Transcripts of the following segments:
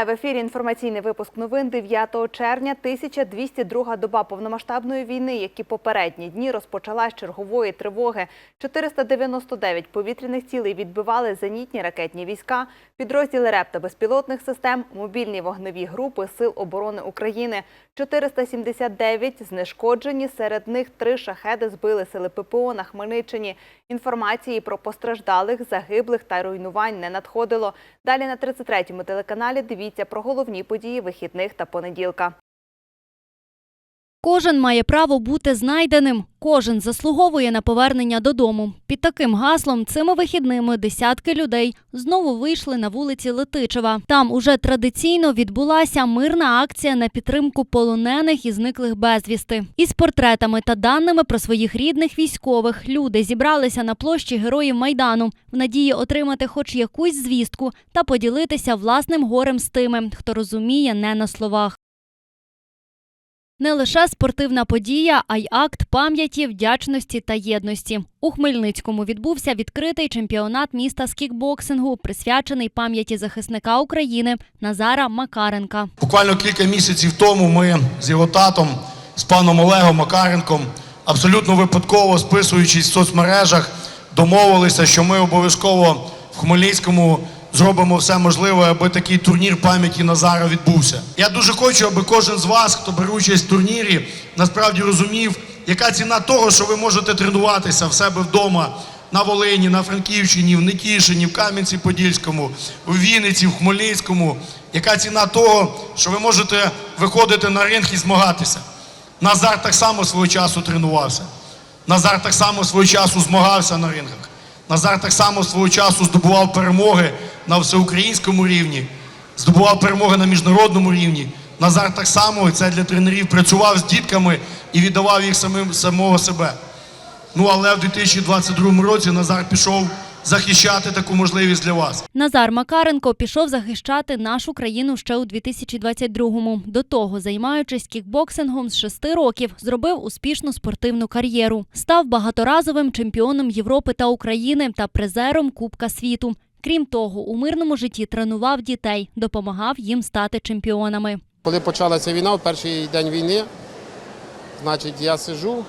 Вітаю в ефірі. Інформаційний випуск новин 9 червня. 1202 доба повномасштабної війни, які попередні дні розпочала з чергової тривоги. 499 повітряних цілей відбивали зенітні ракетні війська, підрозділи РЕП та безпілотних систем, мобільні вогневі групи Сил оборони України. 479 знешкоджені. Серед них три шахеди збили сили ППО на Хмельниччині. Інформації про постраждалих, загиблих та руйнувань не надходило. Далі на 33-му телеканалі дивіться про головні події вихідних та понеділка. Кожен має право бути знайденим. Кожен заслуговує на повернення додому. Під таким гаслом цими вихідними десятки людей знову вийшли на вулиці Летичева. Там уже традиційно відбулася мирна акція на підтримку полонених і зниклих безвісти. Із портретами та даними про своїх рідних військових люди зібралися на площі героїв майдану в надії отримати хоч якусь звістку та поділитися власним горем з тими, хто розуміє не на словах. Не лише спортивна подія, а й акт пам'яті, вдячності та єдності. У Хмельницькому відбувся відкритий чемпіонат міста з кікбоксингу, присвячений пам'яті захисника України Назара Макаренка. Буквально кілька місяців тому ми з його татом, з паном Олегом Макаренком, абсолютно випадково списуючись в соцмережах, домовилися, що ми обов'язково в Хмельницькому зробимо все можливе, аби такий турнір пам'яті Назара відбувся. Я дуже хочу, аби кожен з вас, хто бере участь в турнірі, насправді розумів, яка ціна того, що ви можете тренуватися в себе вдома на Волині, на Франківщині, в Нетішині, в Кам'янці-Подільському, в Вінниці, в Хмельницькому. Яка ціна того, що ви можете виходити на ринг і змагатися? Назар так само свого часу тренувався. Назар так само свого часу змагався на рингах. Назар так само свого часу здобував перемоги на всеукраїнському рівні, здобував перемоги на міжнародному рівні. Назар так само, це для тренерів, працював з дітками і віддавав їх самим самого себе. Ну але в 2022 році Назар пішов захищати таку можливість для вас. Назар Макаренко пішов захищати нашу країну ще у 2022-му. До того, займаючись кікбоксингом з шести років, зробив успішну спортивну кар'єру. Став багаторазовим чемпіоном Європи та України та призером Кубка світу. Крім того, у мирному житті тренував дітей, допомагав їм стати чемпіонами. Коли почалася війна, в перший день війни, значить, я сижу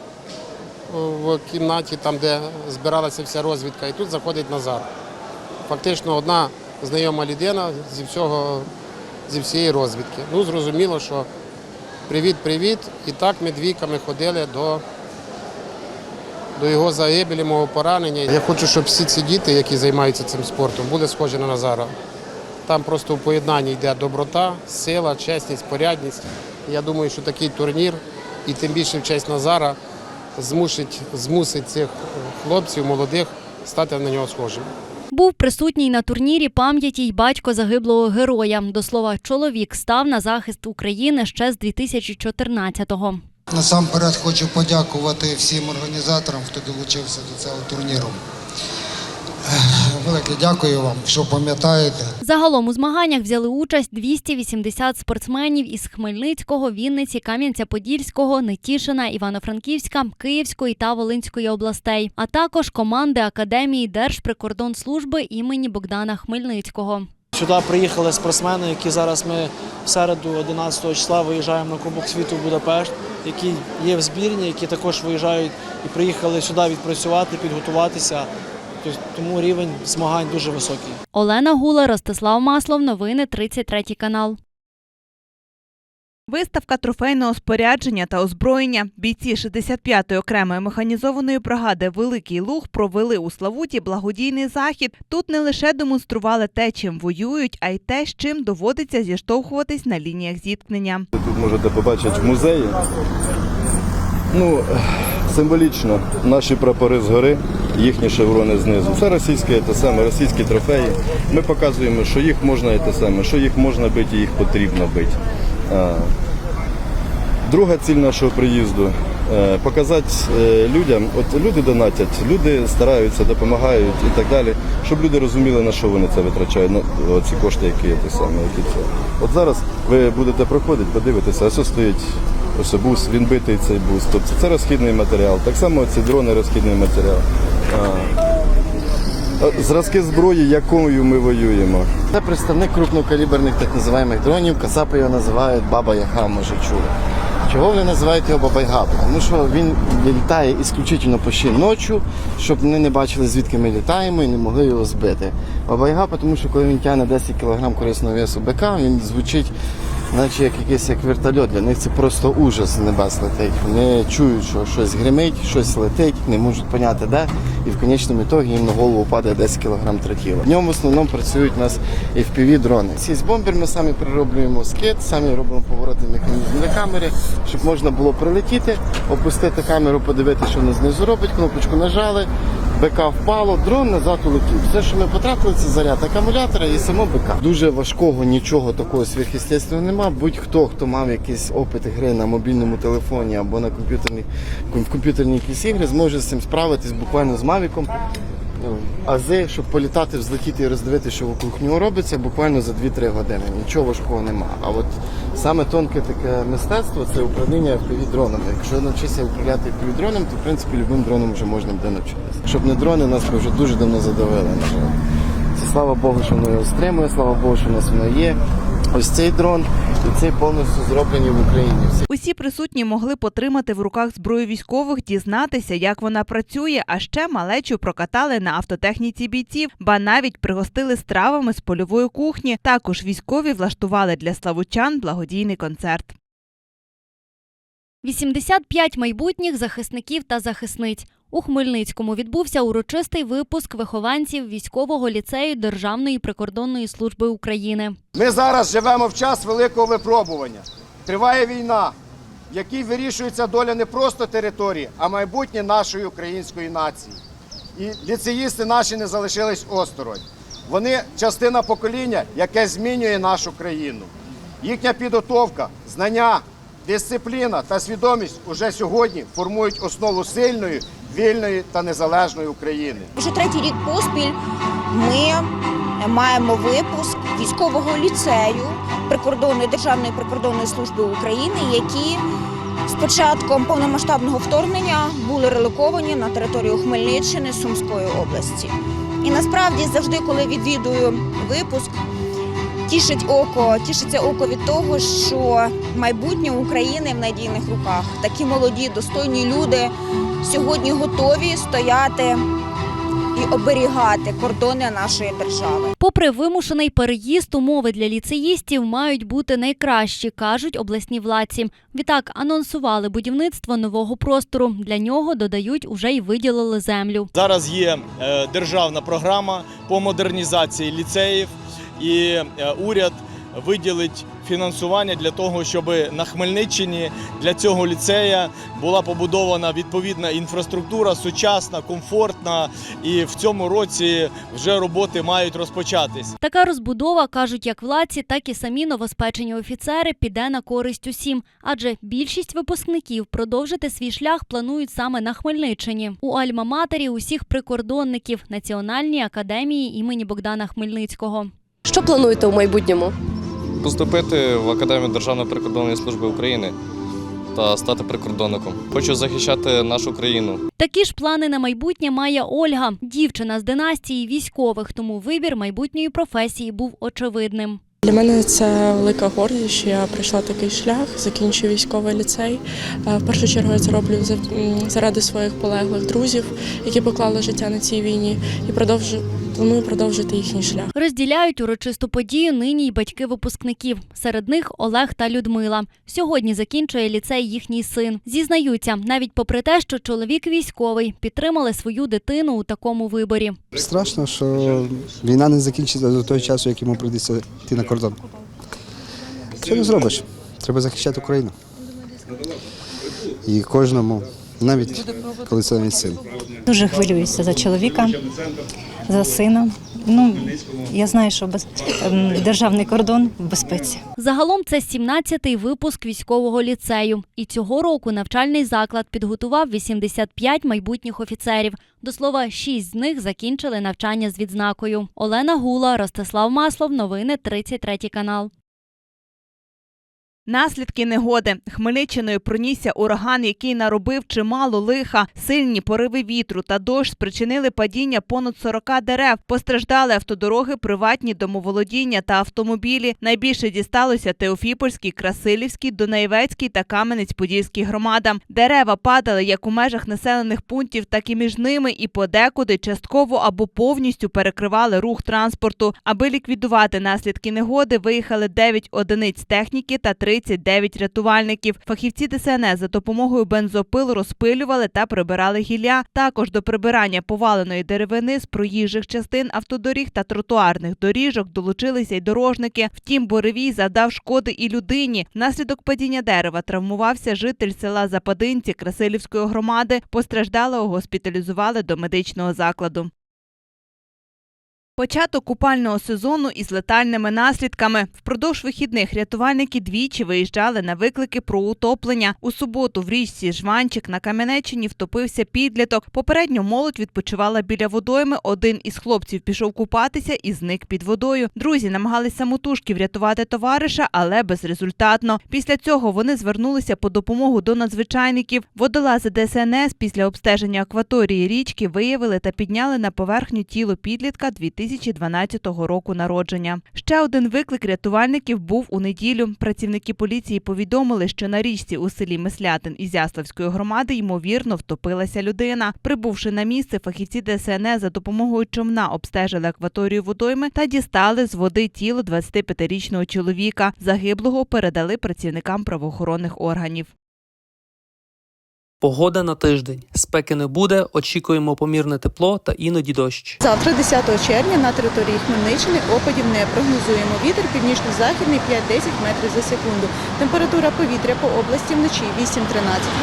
в кімнаті, там, де збиралася вся розвідка, і тут заходить Назар. Фактично одна знайома людина зі всього, зі всієї розвідки. Ну, зрозуміло, що привіт-привіт. І так ми двійками ходили до, до його загибелі, мого поранення. Я хочу, щоб всі ці діти, які займаються цим спортом, були схожі на Назара. Там просто в поєднанні йде доброта, сила, чесність, порядність. Я думаю, що такий турнір, і тим більше в честь Назара, змусить, змусить цих хлопців, молодих, стати на нього схожими. Був присутній на турнірі пам'яті й батько загиблого героя. До слова, чоловік став на захист України ще з 2014-го. Насамперед хочу подякувати всім організаторам, хто долучився до цього турніру. Велике дякую вам, що пам'ятаєте. Загалом у змаганнях взяли участь 280 спортсменів із Хмельницького, Вінниці, Кам'янця-Подільського, Нетішина, Івано-Франківська, Київської та Волинської областей, а також команди Академії Держприкордонслужби імені Богдана Хмельницького. Сюди приїхали спортсмени, які зараз ми в середу 11 числа виїжджаємо на Кубок світу в Будапешт, які є в збірні, які також виїжджають і приїхали сюди відпрацювати, підготуватися. Тобто, Тому рівень змагань дуже високий. Олена Гула, Ростислав Маслов, новини 33 канал. Виставка трофейного спорядження та озброєння. Бійці 65-ї окремої механізованої бригади Великий Луг провели у Славуті благодійний захід. Тут не лише демонстрували те, чим воюють, а й те, з чим доводиться зіштовхуватись на лініях зіткнення. Тут можете побачити в музеї. Ну, символічно наші прапори згори, їхні шеврони знизу. Це російське те саме, російські трофеї. Ми показуємо, що їх можна те саме, що їх можна бити, їх потрібно бити. Друга ціль нашого приїзду е, показати е, людям, от люди донатять, люди стараються, допомагають і так далі, щоб люди розуміли, на що вони це витрачають, на ці кошти, які ті самі, які це. От зараз ви будете проходити, подивитися, ось стоїть ось бус, він битий цей бус. Тобто це розхідний матеріал. Так само ці дрони розхідний матеріал. Зразки зброї, якою ми воюємо. Це представник крупнокаліберних так називаємих дронів. Кацапи його називають Баба Яга, може чули. Чого вони називають його Бабайга? Тому що він літає ісключительно пощі ночі, щоб вони не бачили, звідки ми літаємо і не могли його збити. Бабайга, тому що коли він тягне 10 кг корисного весу БК, він звучить, наче як якийсь як вертольот. Для них це просто ужас з небес летить. Вони чують, що щось гримить, щось летить, не можуть поняти де, і в конечному ітогі їм на голову падає 10 кг тротіла. В ньому в основному працюють у нас fpv дрони. Ці бомбер ми самі перероблюємо скид, самі робимо поворотний механізм для камери, щоб можна було прилетіти, опустити камеру, подивитися, що воно знизу робить, кнопочку нажали. БК впало, дрон назад улетів. Все, що ми потрапили, це заряд акумулятора і само БК. Дуже важкого нічого такого сверхъестественного нема. Будь-хто, хто мав якийсь опит гри на мобільному телефоні або на комп'ютерні якісь ігри, зможе з цим справитись буквально з Мавіком. Ази, щоб політати, взлетіти і роздивитися, що вокруг нього робиться, буквально за 2-3 години. Нічого важкого нема. А от саме тонке таке мистецтво це управління дронами. Якщо навчитися управляти дроном, то в принципі любим дроном вже можна буде навчитися. Щоб не дрони, нас би вже дуже давно задавили. Це слава Богу, що воно його стримує, слава Богу, що в нас воно є. Ось цей дрон і цей повністю зроблені в Україні. Всі Усі присутні могли потримати в руках зброю військових, дізнатися, як вона працює, а ще малечу прокатали на автотехніці бійців, ба навіть пригостили стравами з польової кухні. Також військові влаштували для славучан благодійний концерт. 85 майбутніх захисників та захисниць. У Хмельницькому відбувся урочистий випуск вихованців військового ліцею Державної прикордонної служби України. Ми зараз живемо в час великого випробування. Триває війна, в якій вирішується доля не просто території, а майбутнє нашої української нації. І ліцеїсти наші не залишились осторонь. Вони частина покоління, яке змінює нашу країну. Їхня підготовка, знання, дисципліна та свідомість уже сьогодні формують основу сильної, вільної та незалежної України. Вже третій рік поспіль ми маємо випуск військового ліцею прикордонної державної прикордонної служби України, які з початком повномасштабного вторгнення були релоковані на територію Хмельниччини Сумської області. І насправді завжди, коли відвідую випуск, тішить око, тішиться око від того, що майбутнє України в надійних руках. Такі молоді, достойні люди сьогодні готові стояти і оберігати кордони нашої держави. Попри вимушений переїзд, умови для ліцеїстів мають бути найкращі, кажуть обласні владці. Відтак анонсували будівництво нового простору. Для нього додають уже й виділили землю. Зараз є е, державна програма по модернізації ліцеїв, і е, уряд виділить фінансування для того, щоб на Хмельниччині для цього ліцея була побудована відповідна інфраструктура, сучасна, комфортна. І в цьому році вже роботи мають розпочатись. Така розбудова, кажуть як владці, так і самі новоспечені офіцери, піде на користь усім, адже більшість випускників продовжити свій шлях планують саме на Хмельниччині. У Альма-Матері усіх прикордонників Національній академії імені Богдана Хмельницького. Що плануєте у майбутньому? Поступити в Академію Державної прикордонної служби України та стати прикордонником. Хочу захищати нашу країну. Такі ж плани на майбутнє має Ольга, дівчина з династії військових, тому вибір майбутньої професії був очевидним. Для мене це велика гордість, що я пройшла такий шлях, закінчую військовий ліцей. Е, В першу чергу я це роблю заради своїх полеглих друзів, які поклали життя на цій війні, і продовжу планую продовжити їхній шлях. Розділяють урочисту подію нині й батьки випускників. Серед них Олег та Людмила. Сьогодні закінчує ліцей їхній син. Зізнаються, навіть попри те, що чоловік військовий, підтримали свою дитину у такому виборі. Страшно, що війна не закінчиться до того часу, як йому прийдеться йти на кордон. Що не зробиш? Треба захищати Україну. І кожному, навіть коли це не син. Дуже хвилююся за чоловіка, за сина. Ну я знаю, що без ем, державний кордон в безпеці. Загалом це 17-й випуск військового ліцею. І цього року навчальний заклад підготував 85 майбутніх офіцерів. До слова, 6 з них закінчили навчання з відзнакою. Олена Гула, Ростислав Маслов. Новини 33 канал. Наслідки негоди. Хмельниччиною пронісся ураган, який наробив чимало лиха. Сильні пориви вітру та дощ спричинили падіння понад 40 дерев. Постраждали автодороги, приватні домоволодіння та автомобілі. Найбільше дісталося Теофіпольській, Красилівській, Дунаєвецькій та Кам'янець-Подільській громадам. Дерева падали як у межах населених пунктів, так і між ними, і подекуди частково або повністю перекривали рух транспорту. Аби ліквідувати наслідки негоди, виїхали 9 одиниць техніки та 39 рятувальників. Фахівці ДСНС за допомогою бензопил розпилювали та прибирали гілля. Також до прибирання поваленої деревини з проїжджих частин автодоріг та тротуарних доріжок долучилися й дорожники. Втім, буревій завдав шкоди і людині. Внаслідок падіння дерева травмувався житель села Западинці Красилівської громади. Постраждалого госпіталізували до медичного закладу. Початок купального сезону із летальними наслідками. Впродовж вихідних рятувальники двічі виїжджали на виклики про утоплення. У суботу в річці Жванчик на Кам'янеччині втопився підліток. Попередньо молодь відпочивала біля водойми. Один із хлопців пішов купатися і зник під водою. Друзі намагались самотужки врятувати товариша, але безрезультатно. Після цього вони звернулися по допомогу до надзвичайників. Водолази ДСНС після обстеження акваторії річки виявили та підняли на поверхню тіло підлітка 2012 року народження. Ще один виклик рятувальників був у неділю. Працівники поліції повідомили, що на річці у селі Мислятин Ізяславської громади ймовірно втопилася людина. Прибувши на місце, фахівці ДСНС за допомогою човна обстежили акваторію водойми та дістали з води тіло 25-річного чоловіка. Загиблого передали працівникам правоохоронних органів. Погода на тиждень. Спеки не буде, очікуємо помірне тепло та іноді дощ. Завтра, 10 червня, на території Хмельниччини опадів не прогнозуємо. Вітер північно-західний 5-10 метрів за секунду. Температура повітря по області вночі 8-13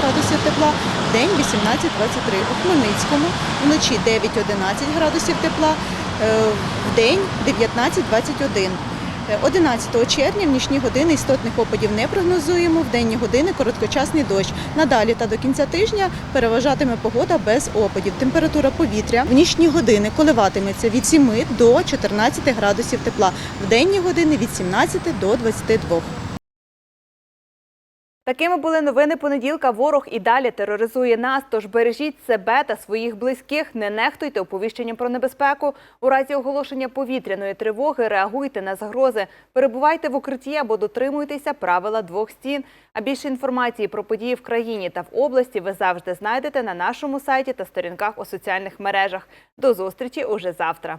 градусів тепла, день 18-23. У Хмельницькому вночі 9-11 градусів тепла, е, в день 19-21. Е, 11 червня в нічні години істотних опадів не прогнозуємо, в денні години короткочасний дощ. Надалі та до кінця тижня переважатиме погода без опадів. Температура повітря в нічні години коливатиметься від 7 до 14 градусів тепла, в денні години від 17 до 22. Такими були новини понеділка. Ворог і далі тероризує нас. Тож бережіть себе та своїх близьких. Не нехтуйте оповіщенням про небезпеку. У разі оголошення повітряної тривоги реагуйте на загрози. Перебувайте в укритті або дотримуйтеся правила двох стін. А більше інформації про події в країні та в області ви завжди знайдете на нашому сайті та сторінках у соціальних мережах. До зустрічі уже завтра.